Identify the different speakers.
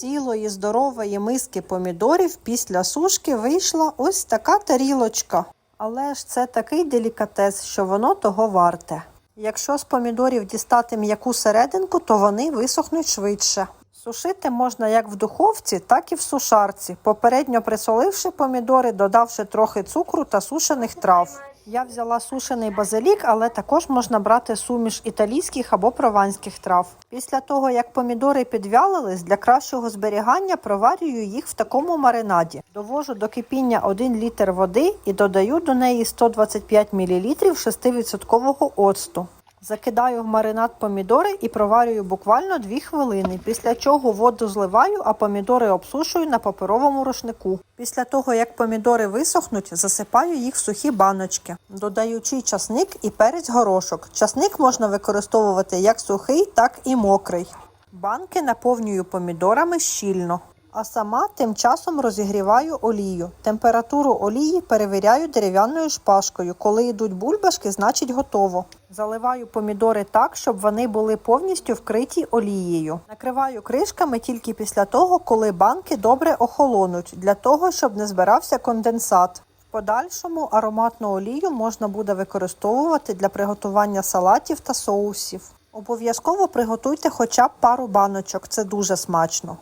Speaker 1: цілої здорової миски помідорів після сушки вийшла ось така тарілочка. Але ж це такий делікатес, що воно того варте. Якщо з помідорів дістати м'яку серединку, то вони висохнуть швидше. Сушити можна як в духовці, так і в сушарці, попередньо присоливши помідори, додавши трохи цукру та сушених трав. Я взяла сушений базилік, але також можна брати суміш італійських або прованських трав. Після того, як помідори підвялились, для кращого зберігання проварюю їх в такому маринаді. Довожу до кипіння 1 літр води і додаю до неї 125 мл 6% оцту. Закидаю в маринад помідори і проварюю буквально 2 хвилини, після чого воду зливаю, а помідори обсушую на паперовому рушнику. Після того, як помідори висохнуть, засипаю їх в сухі баночки, додаючи часник і перець горошок. Часник можна використовувати як сухий, так і мокрий. Банки наповнюю помідорами щільно. А сама тим часом розігріваю олію. Температуру олії перевіряю дерев'яною шпажкою. Коли йдуть бульбашки, значить готово. Заливаю помідори так, щоб вони були повністю вкриті олією. Накриваю кришками тільки після того, коли банки добре охолонуть, для того, щоб не збирався конденсат. В подальшому ароматну олію можна буде використовувати для приготування салатів та соусів. Обов'язково приготуйте хоча б пару баночок, це дуже смачно.